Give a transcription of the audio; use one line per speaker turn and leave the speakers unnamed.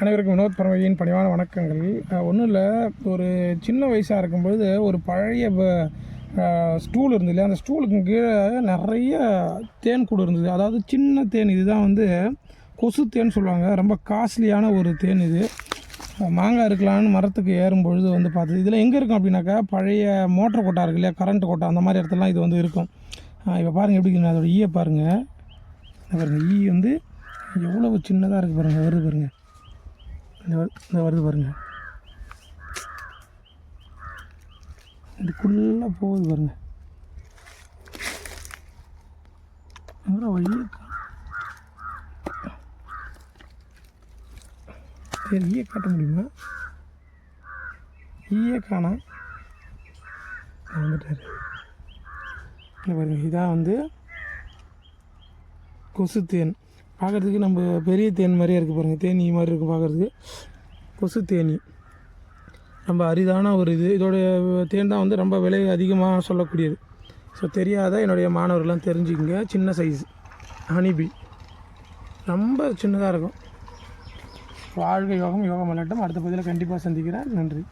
அனைவருக்கும் வினோத் பரமதியின் பணிவான வணக்கங்கள். ஒன்றும் இல்லை ஒரு சின்ன வயசாக இருக்கும்பொழுது ஒரு பழைய ப- ஸ்டூல் இருந்தது இல்லையா? அந்த ஸ்டூலுக்கு கீழே நிறைய தேன் கூடு இருந்தது. அதாவது சின்ன தேன் இதுதான் வந்து கொசு தேன் சொல்லுவாங்க. ரொம்ப காஸ்ட்லியான ஒரு தேன் இது. மாங்காய் இருக்கலான்னு மரத்துக்கு ஏறும் பொழுது வந்து பார்த்தது. இதில் எங்கே இருக்கும் அப்படின்னாக்கா பழைய மோட்டர் கொட்டா இருக்கு இல்லையா? கரண்ட் கொட்டா அந்த மாதிரி இடத்துலலாம் இது வந்து இருக்கும். இப்போ பாருங்கள் எப்படி அதோடய அதோட ஈயை பாருங்கள் பாருங்கள் ஈ வந்து எவ்வளவு சின்னதாக இருக்குது பாருங்கள் வருது பாருங்கள் இந்த இந்த வருது பாருங்கள் இதுக்குள்ளே போகுது பாருங்கள் எங்கடா வழியே சரி ஈய காட்ட முடியுமா? ஈயை காணா. வந்துட்டார். இங்க பாருங்க இதான் வந்து கொசு தேன் பார்க்குறதுக்கு நம்ம பெரிய தேன் மாதிரியே இருக்குது பாருங்கள் தேனி மாதிரி இருக்குது பார்க்குறதுக்கு கொசு தேனி. ரொம்ப அரிதான ஒரு இது. இதோடைய தேன் தான் வந்து ரொம்ப விலை அதிகமாக சொல்லக்கூடியது. ஸோ தெரியாத என்னுடைய மாணவர்கள்லாம் தெரிஞ்சுக்கங்க. சின்ன சைஸ் ஹனிபி ரொம்ப சின்னதாக இருக்கும். வாழ்க யோகம் யோகம் விளையாட்டம் அடுத்த பதிவில் கண்டிப்பாக சந்திக்கிறேன். நன்றி.